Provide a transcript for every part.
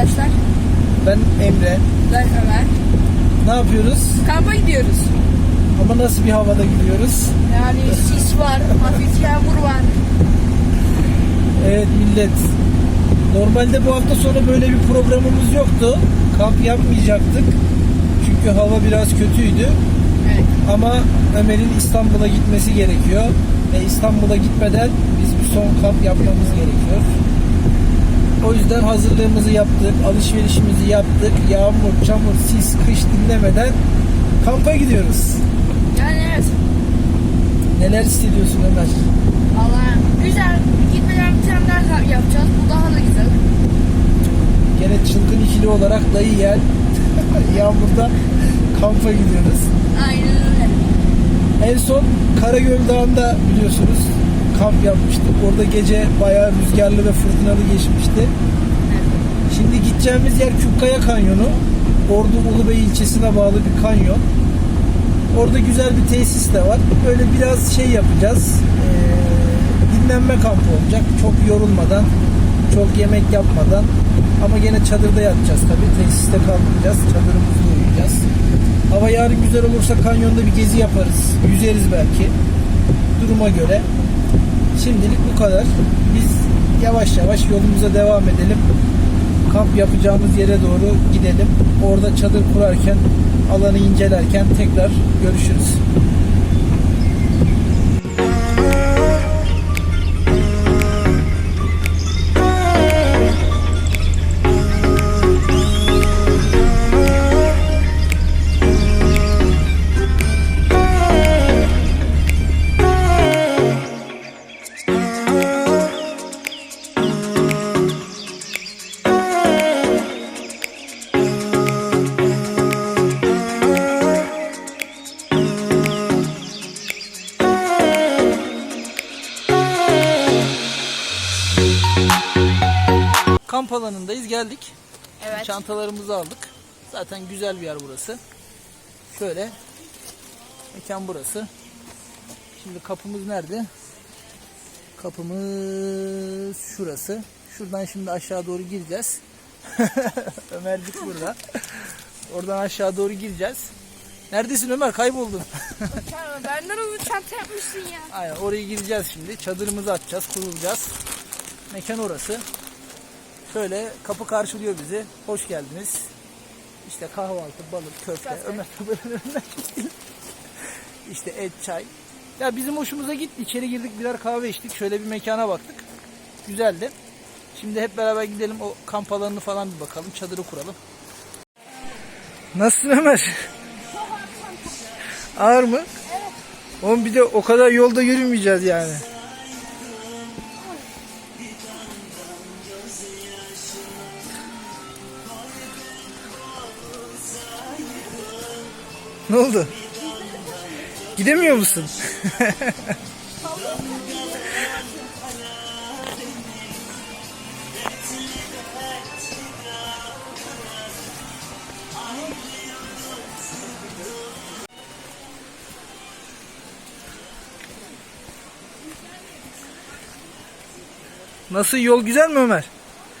arkadaşlar. Ben Emre. Ben Ömer. Ne yapıyoruz? Kampa gidiyoruz. Ama nasıl bir havada gidiyoruz? Yani sis var, hafif yağmur var. Evet millet. Normalde bu hafta sonu böyle bir programımız yoktu. Kamp yapmayacaktık. Çünkü hava biraz kötüydü. Evet. Ama Ömer'in İstanbul'a gitmesi gerekiyor. Ve İstanbul'a gitmeden biz bir son kamp yapmamız gerekiyor. O yüzden hazırlığımızı yaptık, alışverişimizi yaptık. Yağmur, çamur, sis, kış dinlemeden kampa gidiyoruz. Yani evet. Neler hissediyorsun Ömer? Allah güzel. Gitmeden bir tane daha yapacağız. Bu daha da güzel. Gene çılgın ikili olarak dayı yer yağmurda kampa gidiyoruz. Aynen öyle. En son Karagöl Dağı'nda biliyorsunuz kamp yapmıştık. Orada gece bayağı rüzgarlı ve fırtınalı geçmişti. Şimdi gideceğimiz yer Kükkaya Kanyonu. Ordu Ulubey ilçesine bağlı bir kanyon. Orada güzel bir tesis de var. Böyle biraz şey yapacağız. Ee, dinlenme kampı olacak. Çok yorulmadan, çok yemek yapmadan. Ama gene çadırda yatacağız tabii. Tesiste kalmayacağız. Çadırımızda uyuyacağız. Hava yarın güzel olursa kanyonda bir gezi yaparız. Yüzeriz belki. Duruma göre. Şimdilik bu kadar. Biz yavaş yavaş yolumuza devam edelim. Kamp yapacağımız yere doğru gidelim. Orada çadır kurarken, alanı incelerken tekrar görüşürüz. Kamp alanındayız. Geldik. Evet. Çantalarımızı aldık. Zaten güzel bir yer burası. Şöyle mekan burası. Şimdi kapımız nerede? Kapımız şurası. Şuradan şimdi aşağı doğru gireceğiz. Ömercik burada. Oradan aşağı doğru gireceğiz. Neredesin Ömer? Kayboldun. Benden o çanta yapmışsın ya. Aynen oraya gireceğiz şimdi. Çadırımızı atacağız, kurulacağız. Mekan orası. Şöyle kapı karşılıyor bizi. Hoş geldiniz. İşte kahvaltı, balık, köfte. Köfte. Ömer Ömer İşte et, çay. Ya bizim hoşumuza gitti. İçeri girdik birer kahve içtik. Şöyle bir mekana baktık. Güzeldi. Şimdi hep beraber gidelim o kamp alanını falan bir bakalım. Çadırı kuralım. Nasılsın Ömer? Ağır mı? Oğlum bir de o kadar yolda yürümeyeceğiz yani. Ne oldu? Gidemiyor musun? Nasıl yol güzel mi Ömer?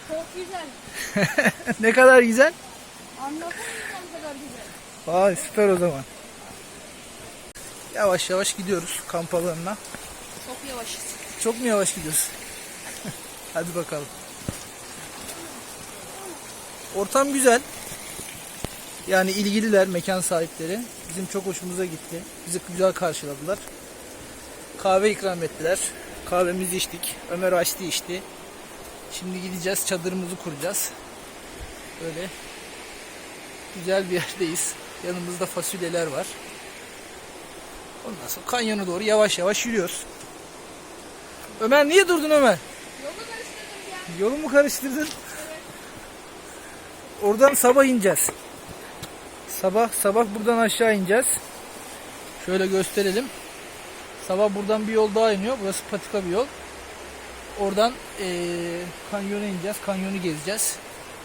Çok güzel. ne kadar güzel? Vay süper o zaman. Yavaş yavaş gidiyoruz kamp alanına. Çok yavaşız. Çok mu yavaş gidiyoruz? Hadi bakalım. Ortam güzel. Yani ilgililer, mekan sahipleri. Bizim çok hoşumuza gitti. Bizi güzel karşıladılar. Kahve ikram ettiler. Kahvemizi içtik. Ömer açtı içti. Şimdi gideceğiz, çadırımızı kuracağız. Böyle güzel bir yerdeyiz. Yanımızda fasulyeler var. Ondan sonra kanyona doğru yavaş yavaş yürüyoruz. Ömer niye durdun Ömer? Yolu karıştırdım ya. Yolu mu karıştırdın? Oradan sabah ineceğiz. Sabah sabah buradan aşağı ineceğiz. Şöyle gösterelim. Sabah buradan bir yol daha iniyor. Burası patika bir yol. Oradan eee kanyona ineceğiz. Kanyonu gezeceğiz.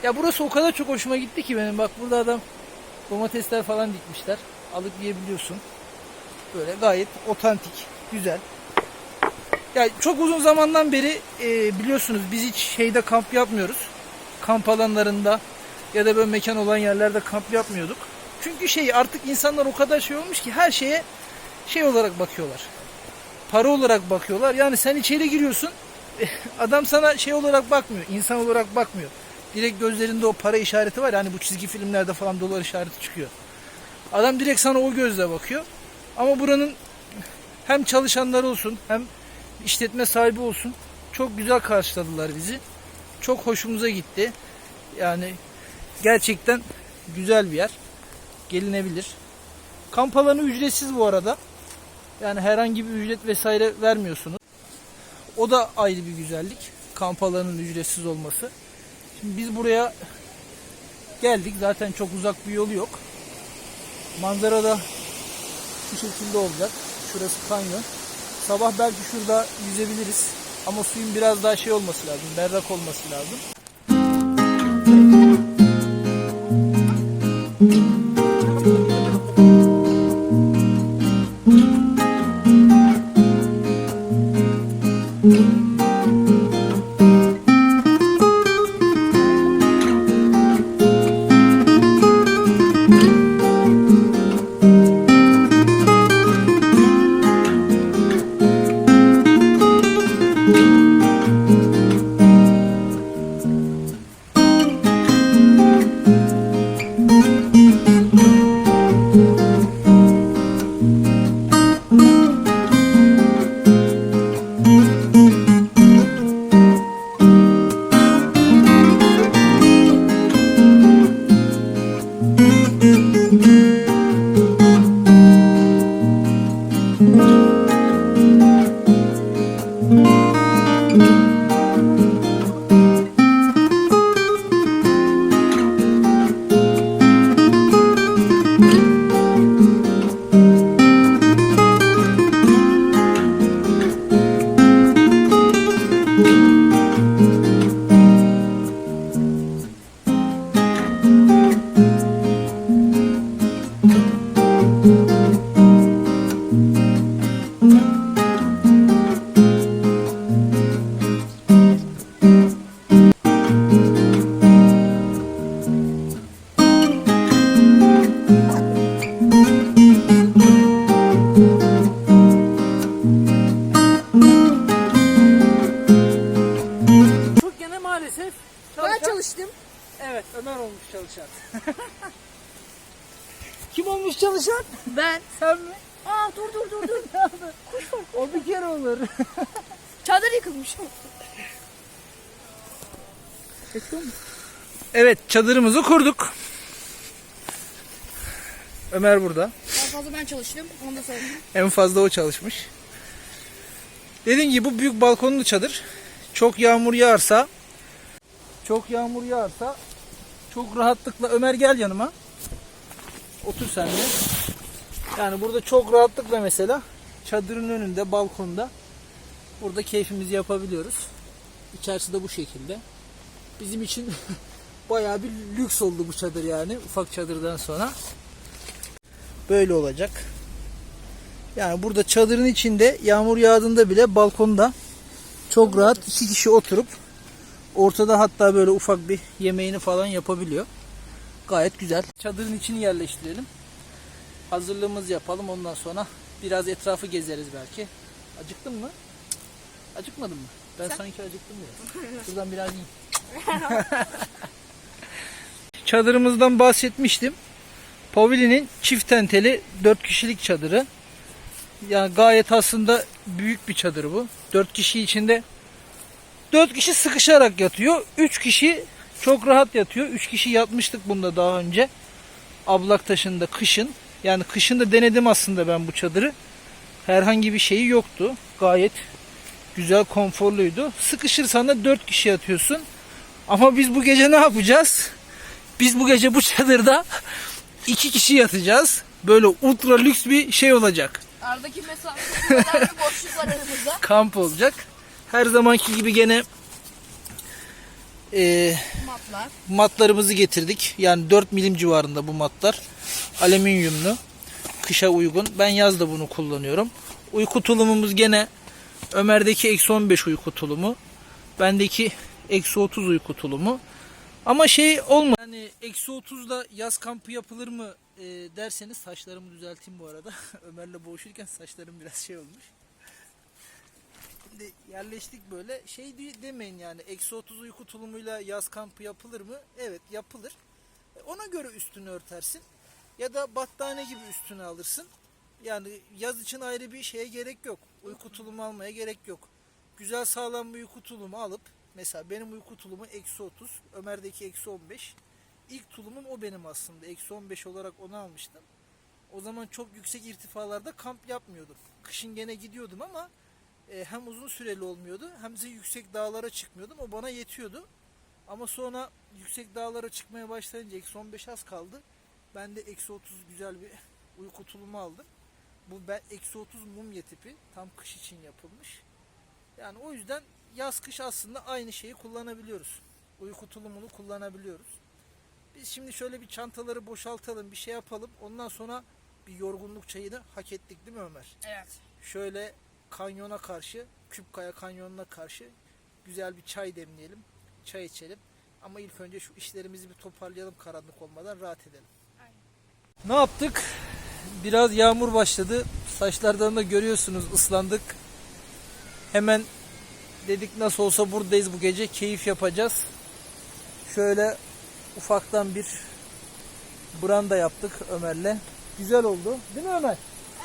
Ya burası o kadar çok hoşuma gitti ki benim. Bak burada adam domatesler falan dikmişler. Alıp yiyebiliyorsun. Böyle gayet otantik, güzel. Ya çok uzun zamandan beri e, biliyorsunuz biz hiç şeyde kamp yapmıyoruz. kamp alanlarında ya da böyle mekan olan yerlerde kamp yapmıyorduk. Çünkü şey artık insanlar o kadar şey olmuş ki her şeye şey olarak bakıyorlar. Para olarak bakıyorlar. Yani sen içeri giriyorsun. Adam sana şey olarak bakmıyor. insan olarak bakmıyor. Direkt gözlerinde o para işareti var. Yani bu çizgi filmlerde falan dolar işareti çıkıyor. Adam direkt sana o gözle bakıyor. Ama buranın hem çalışanları olsun hem işletme sahibi olsun çok güzel karşıladılar bizi. Çok hoşumuza gitti. Yani gerçekten güzel bir yer. Gelinebilir. Kamp alanı ücretsiz bu arada. Yani herhangi bir ücret vesaire vermiyorsunuz. O da ayrı bir güzellik. Kamp alanının ücretsiz olması. Biz buraya geldik. Zaten çok uzak bir yolu yok. Manzara da şu şekilde olacak. Şurası kanyon. Sabah belki şurada yüzebiliriz. Ama suyun biraz daha şey olması lazım. Berrak olması lazım. Evet çadırımızı kurduk. Ömer burada. En fazla ben çalıştım. Onu da söyleyeyim. En fazla o çalışmış. Dediğim gibi bu büyük balkonlu çadır. Çok yağmur yağarsa çok yağmur yağarsa çok rahatlıkla Ömer gel yanıma. Otur sen de. Yani burada çok rahatlıkla mesela çadırın önünde balkonda burada keyfimizi yapabiliyoruz. İçerisi de bu şekilde. Bizim için bayağı bir lüks oldu bu çadır yani ufak çadırdan sonra. Böyle olacak. Yani burada çadırın içinde yağmur yağdığında bile balkonda çok rahat iki kişi oturup ortada hatta böyle ufak bir yemeğini falan yapabiliyor. Gayet güzel. Çadırın içini yerleştirelim. Hazırlığımızı yapalım ondan sonra biraz etrafı gezeriz belki. Acıktın mı? Acıkmadın mı? Ben sanki acıktım biraz. Şuradan biraz yiyeyim. Çadırımızdan bahsetmiştim. Pavili'nin çift tenteli 4 kişilik çadırı. Yani gayet aslında büyük bir çadır bu. 4 kişi içinde 4 kişi sıkışarak yatıyor. 3 kişi çok rahat yatıyor. 3 kişi yatmıştık bunda daha önce. Ablaktaşı'nda kışın. Yani kışın da denedim aslında ben bu çadırı. Herhangi bir şeyi yoktu. Gayet güzel, konforluydu. Sıkışırsan da 4 kişi yatıyorsun. Ama biz bu gece ne yapacağız? Biz bu gece bu çadırda iki kişi yatacağız. Böyle ultra lüks bir şey olacak. Aradaki mesafe kadar bir boşluk var aramızda. Kamp olacak. Her zamanki gibi gene e, Matlar. matlarımızı getirdik. Yani 4 milim civarında bu matlar. Alüminyumlu. Kışa uygun. Ben yazda bunu kullanıyorum. Uyku tulumumuz gene Ömer'deki eksi 15 uyku tulumu. Bendeki eksi 30 uyku tulumu. Ama şey olma. Yani eksi 30'da yaz kampı yapılır mı e, derseniz saçlarımı düzelteyim bu arada. Ömer'le boğuşurken saçlarım biraz şey olmuş. Şimdi yerleştik böyle. Şey de- demeyin yani eksi 30 uyku tulumuyla yaz kampı yapılır mı? Evet yapılır. E, Ona göre üstünü örtersin. Ya da battaniye gibi üstüne alırsın. Yani yaz için ayrı bir şeye gerek yok. Uyku tulumu almaya gerek yok. Güzel sağlam bir uyku tulumu alıp mesela benim uyku tulumu eksi 30, Ömer'deki eksi 15. İlk tulumum o benim aslında. Eksi 15 olarak onu almıştım. O zaman çok yüksek irtifalarda kamp yapmıyordum. Kışın gene gidiyordum ama e, hem uzun süreli olmuyordu hem de yüksek dağlara çıkmıyordum. O bana yetiyordu. Ama sonra yüksek dağlara çıkmaya başlayınca eksi 15 az kaldı. Ben de eksi 30 güzel bir uyku tulumu aldım. Bu ben eksi 30 mumya tipi. Tam kış için yapılmış. Yani o yüzden yaz kış aslında aynı şeyi kullanabiliyoruz. Uyku tulumunu kullanabiliyoruz. Biz şimdi şöyle bir çantaları boşaltalım, bir şey yapalım. Ondan sonra bir yorgunluk çayını hak ettik değil mi Ömer? Evet. Şöyle kanyona karşı, Küpkaya kanyonuna karşı güzel bir çay demleyelim. Çay içelim. Ama ilk önce şu işlerimizi bir toparlayalım karanlık olmadan rahat edelim. Aynen. Ne yaptık? Biraz yağmur başladı. Saçlardan da görüyorsunuz ıslandık. Hemen dedik nasıl olsa buradayız bu gece keyif yapacağız. Şöyle ufaktan bir branda yaptık Ömer'le. Güzel oldu. Değil mi Ömer?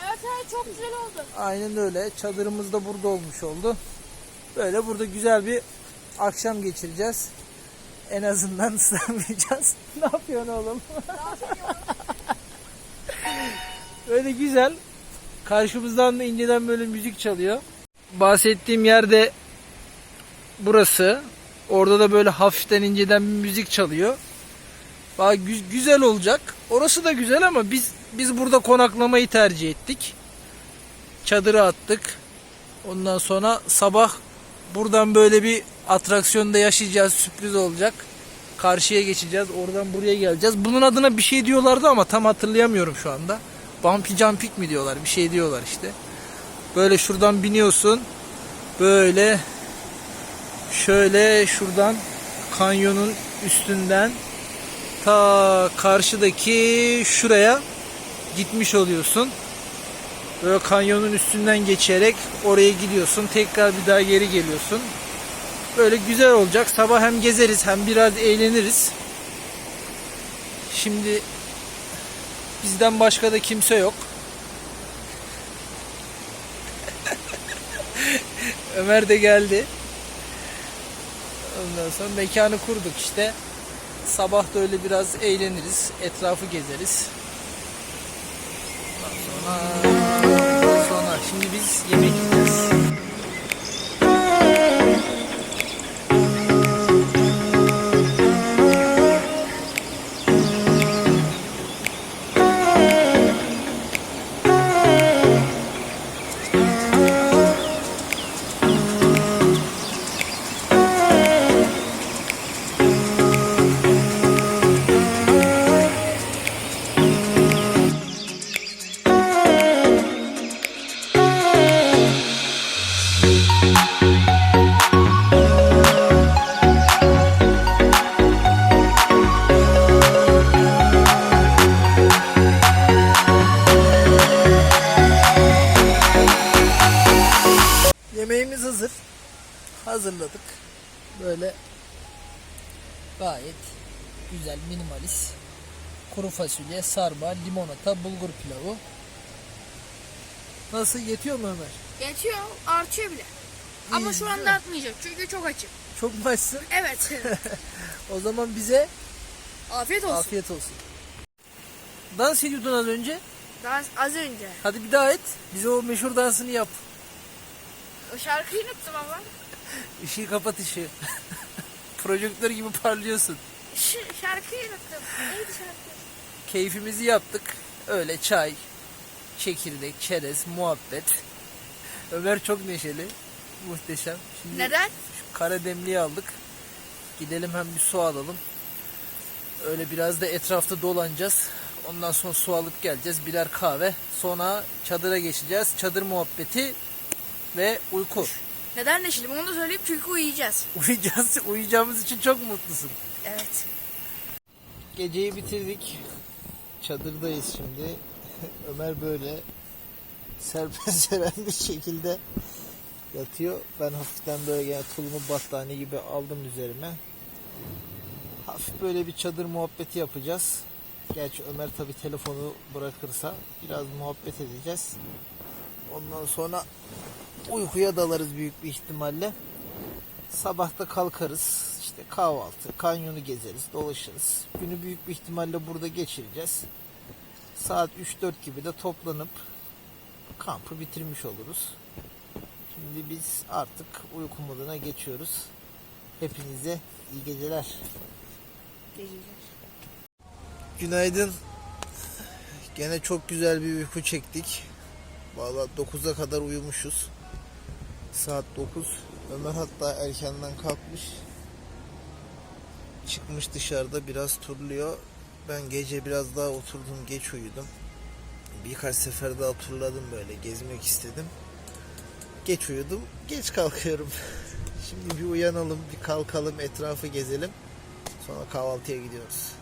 Evet evet çok güzel oldu. Aynen öyle. Çadırımız da burada olmuş oldu. Böyle burada güzel bir akşam geçireceğiz. En azından ıslanmayacağız. ne yapıyorsun oğlum? Böyle güzel. Karşımızdan da inceden böyle müzik çalıyor. Bahsettiğim yerde burası. Orada da böyle hafiften inceden bir müzik çalıyor. Bak gü- güzel olacak. Orası da güzel ama biz biz burada konaklamayı tercih ettik. Çadırı attık. Ondan sonra sabah buradan böyle bir atraksiyonda yaşayacağız. Sürpriz olacak. Karşıya geçeceğiz. Oradan buraya geleceğiz. Bunun adına bir şey diyorlardı ama tam hatırlayamıyorum şu anda. Bumpy jumping mi diyorlar? Bir şey diyorlar işte. Böyle şuradan biniyorsun. Böyle şöyle şuradan kanyonun üstünden ta karşıdaki şuraya gitmiş oluyorsun. Böyle kanyonun üstünden geçerek oraya gidiyorsun. Tekrar bir daha geri geliyorsun. Böyle güzel olacak. Sabah hem gezeriz hem biraz eğleniriz. Şimdi bizden başka da kimse yok. Ömer de geldi. Ondan sonra mekanı kurduk işte. Sabah da öyle biraz eğleniriz. Etrafı gezeriz. Ondan sonra, sonra şimdi biz yemek yiyeceğiz. Hazırladık. Böyle gayet güzel minimalist kuru fasulye, sarma, limonata, bulgur pilavı. Nasıl yetiyor mu Ömer? Geçiyor artıyor bile. Ama İyi, şu değil anda mi? atmayacak çünkü çok açım. Çok mu açsın? Evet. O zaman bize Afiyet olsun. afiyet olsun. Dans ediyordun az önce. Daha az önce. Hadi bir daha et. Bize o meşhur dansını yap. O şarkıyı unuttum ama. Işığı kapat ışığı. Projektör gibi parlıyorsun. Şu şarkıyı unuttum. Neydi şarkı? Keyfimizi yaptık. Öyle çay, çekirdek, çerez, muhabbet. Ömer çok neşeli. Muhteşem. Şimdi Neden? şu kara demliği aldık. Gidelim hem bir su alalım. Öyle biraz da etrafta dolanacağız. Ondan sonra su alıp geleceğiz. Birer kahve. Sonra çadıra geçeceğiz. Çadır muhabbeti ve uyku. Neden neşeliyim onu da söyleyeyim çünkü uyuyacağız. Uyuyacağız. Uyuyacağımız için çok mutlusun. Evet. Geceyi bitirdik. Çadırdayız şimdi. Ömer böyle serbest seren bir şekilde yatıyor. Ben hafiften böyle gene tulumu battaniye gibi aldım üzerime. Hafif böyle bir çadır muhabbeti yapacağız. Gerçi Ömer tabi telefonu bırakırsa biraz muhabbet edeceğiz. Ondan sonra uykuya dalarız büyük bir ihtimalle. Sabahta kalkarız. işte kahvaltı, kanyonu gezeriz, dolaşırız. Günü büyük bir ihtimalle burada geçireceğiz. Saat 3-4 gibi de toplanıp kampı bitirmiş oluruz. Şimdi biz artık uyku moduna geçiyoruz. Hepinize iyi geceler. Geceler. Günaydın. Gene çok güzel bir uyku çektik. Valla 9'a kadar uyumuşuz. Saat 9. Ömer hatta erkenden kalkmış. Çıkmış dışarıda biraz turluyor. Ben gece biraz daha oturdum geç uyudum. Birkaç sefer daha turladım böyle gezmek istedim. Geç uyudum, geç kalkıyorum. Şimdi bir uyanalım, bir kalkalım, etrafı gezelim. Sonra kahvaltıya gidiyoruz.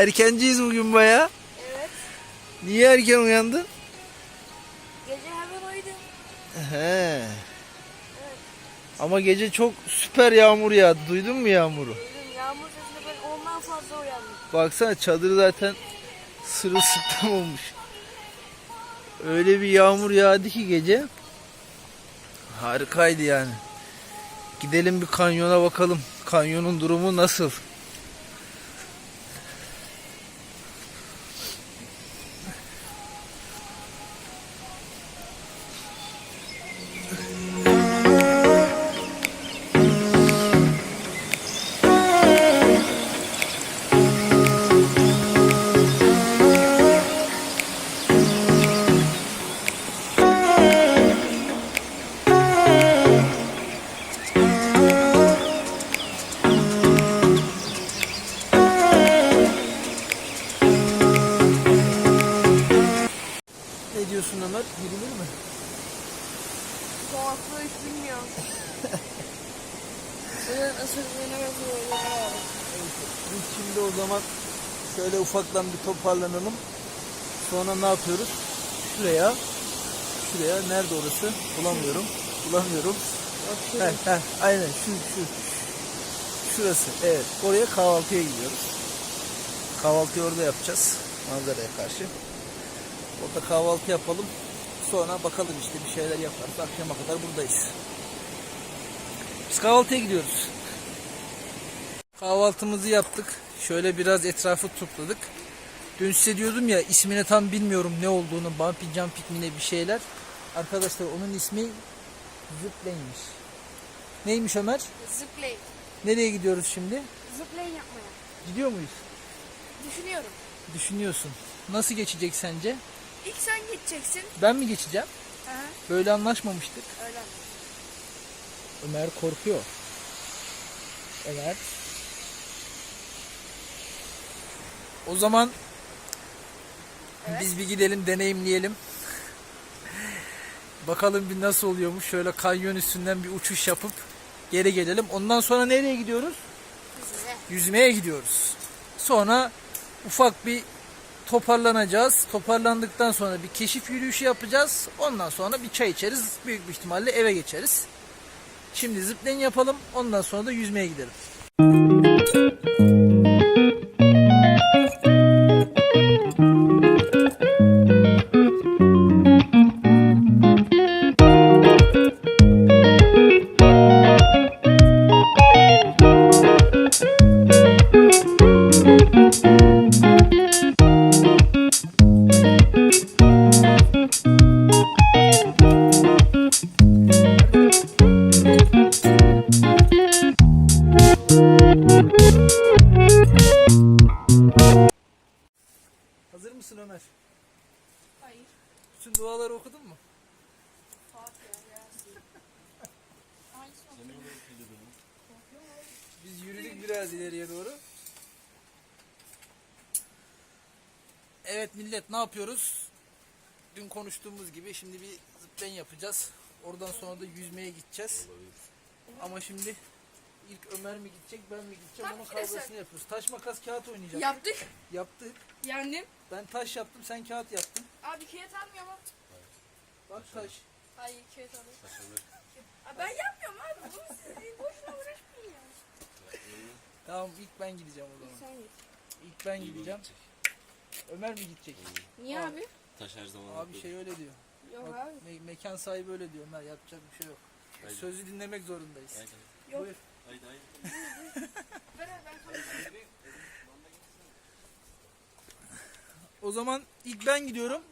Erkenciyiz bugün baya. Evet. Niye erken uyandın? Gece hemen uyudum. He. Ama gece çok süper yağmur yağdı. Duydun mu yağmuru? Uyudum. Yağmur sesinde ben ondan fazla uyandım. Baksana çadır zaten sırılsıklam olmuş. Öyle bir yağmur yağdı ki gece. Harikaydı yani. Gidelim bir kanyona bakalım. Kanyonun durumu nasıl? Ne diyorsun Ömer? Yürünür mü? Soğukluğu hiç bilmiyorum. Bunun bakıyorum. Biz şimdi o zaman şöyle ufaktan bir toparlanalım. Sonra ne yapıyoruz? Şuraya, şuraya nerede orası? Bulamıyorum. Bulamıyorum. Heh, heh, aynen şu, şu. Şurası. Evet. Oraya kahvaltıya gidiyoruz. Kahvaltıyı orada yapacağız. Manzaraya karşı. Orada kahvaltı yapalım. Sonra bakalım işte bir şeyler yaparız. Akşama kadar buradayız. Biz kahvaltıya gidiyoruz. Kahvaltımızı yaptık. Şöyle biraz etrafı topladık. Dün size diyordum ya ismini tam bilmiyorum ne olduğunu. Bumpy Jumping mi ne bir şeyler. Arkadaşlar onun ismi Ziplane'miş. Neymiş Ömer? Zipline. Nereye gidiyoruz şimdi? Zipline yapmaya. Gidiyor muyuz? Düşünüyorum. Düşünüyorsun. Nasıl geçecek sence? İlk sen gideceksin. Ben mi geçeceğim? Aha. Böyle anlaşmamıştık. Öyle. Ömer korkuyor. Evet. O zaman biz bir gidelim deneyimleyelim. Bakalım bir nasıl oluyormuş. Şöyle kanyon üstünden bir uçuş yapıp geri gelelim. Ondan sonra nereye gidiyoruz? Güzel. Yüzmeye gidiyoruz. Sonra ufak bir toparlanacağız. Toparlandıktan sonra bir keşif yürüyüşü yapacağız. Ondan sonra bir çay içeriz. Büyük bir ihtimalle eve geçeriz. Şimdi zipline yapalım. Ondan sonra da yüzmeye gidelim. Biraz ileriye doğru. Evet millet ne yapıyoruz? Dün konuştuğumuz gibi şimdi bir zıplayın yapacağız. Oradan sonra da yüzmeye gideceğiz. Ama şimdi ilk Ömer mi gidecek ben mi gideceğim onun kavgasını yapıyoruz. Taş makas kağıt oynayacağız. Yaptık. Yaptık. Yani. Ben taş yaptım sen kağıt yaptın. Abi kağıt almıyor mu? Bak taş. Hayır kağıt alıyor. Ben yapmıyorum abi. Bunu siz boşuna uğraşmayın. Tamam ilk ben gideceğim o zaman. Sen git. İlk ben gideceğim. Ömer mi gidecek? Niye abi? Taş her zaman Abi şey öyle diyor. Yok Bak, abi. me- mekan sahibi öyle diyor Ömer yapacak bir şey yok. Haydi. Sözü dinlemek zorundayız. Haydi Yok. Buyur. haydi. haydi. Ben ben konuşayım. O zaman ilk ben gidiyorum.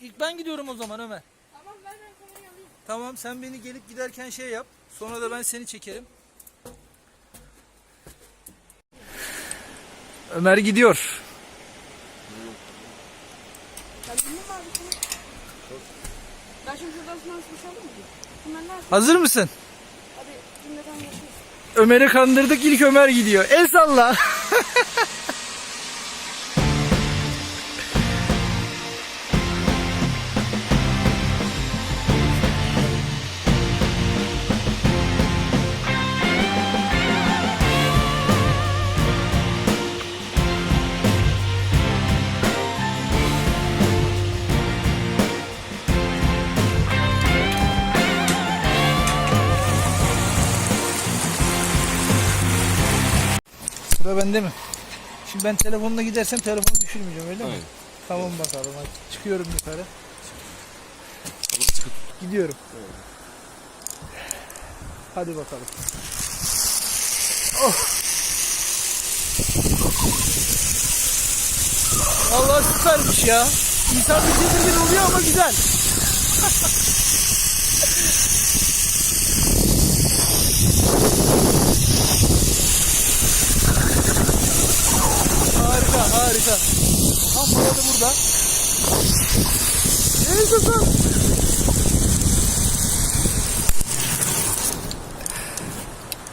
İlk ben gidiyorum o zaman Ömer. Tamam ben ben kamerayı alayım. Tamam sen beni gelip giderken şey yap. Sonra da ben seni çekerim. Ömer gidiyor. Ben bilmem abi bunu. Ben şimdi şuradan sınav sınav alayım mı? Bunlar ne yapıyor? Hazır mısın? Ömer'i kandırdık ilk Ömer gidiyor. El salla. Sıra bende mi? Şimdi ben telefonla gidersem telefonu düşürmeyeceğim öyle mi? Aynen. Tamam bakalım hadi. Çıkıyorum yukarı. Gidiyorum. Hadi bakalım. Oh. Vallahi süpermiş ya. İnsan bir tedirgin oluyor ama güzel. harika. Tam burada burada. Yaşasın.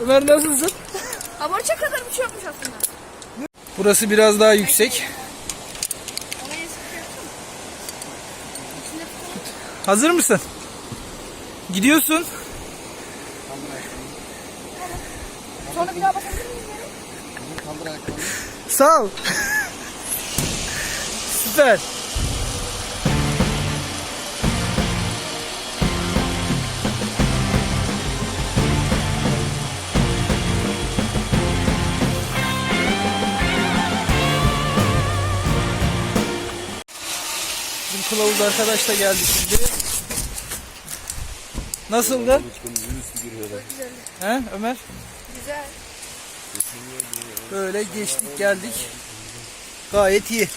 Ömer nasılsın? Abarça kadar bir şey yapmış aslında. Burası biraz daha yüksek. Hazır mısın? Gidiyorsun. Sonra bir daha bakabilir miyim? Sağ ol. Bizim kılavuz arkadaş da geldi şimdi. Nasıldı? He Ömer? Güzel. Böyle geçtik geldik. Gayet iyi.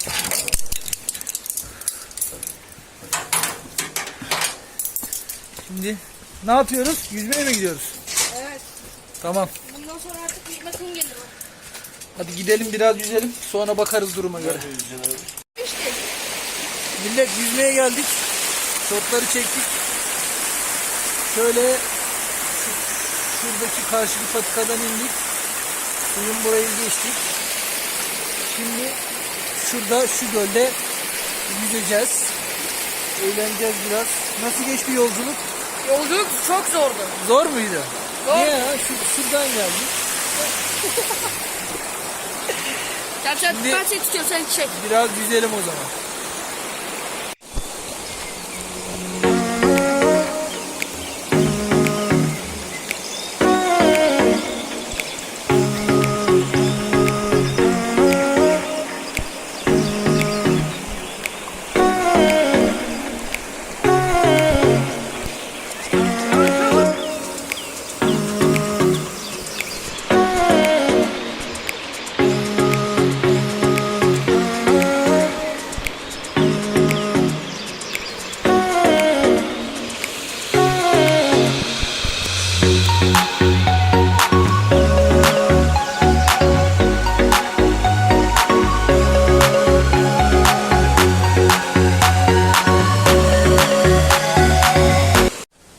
Şimdi ne yapıyoruz? Yüzmeye mi gidiyoruz? Evet. Tamam. Bundan sonra artık yıkmasın gelir o. Hadi gidelim biraz yüzelim. Sonra bakarız duruma göre. İşte. Millet yüzmeye geldik. Şotları çektik. Şöyle şu- şuradaki karşıki patikadan indik. Suyun burayı geçtik. Şimdi şurada şu gölde yüzeceğiz. Eğleneceğiz biraz. Nasıl geçti yolculuk? Yolculuk çok zordu. Zor muydu? Zor. Niye ya? Şu, şuradan geldik. Gel sen, Şimdi- ben seni tutuyorum sen çek. Biraz yüzelim o zaman.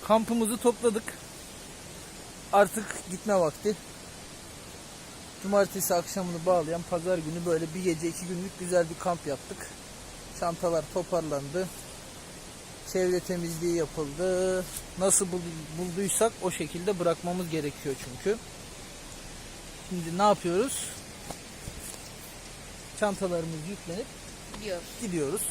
Kampımızı topladık. Artık gitme vakti. Cumartesi akşamını bağlayan pazar günü böyle bir gece iki günlük güzel bir kamp yaptık. Çantalar toparlandı. Çevre temizliği yapıldı. Nasıl bul- bulduysak o şekilde bırakmamız gerekiyor çünkü. Şimdi ne yapıyoruz? Çantalarımız yüklenip Diyor. gidiyoruz.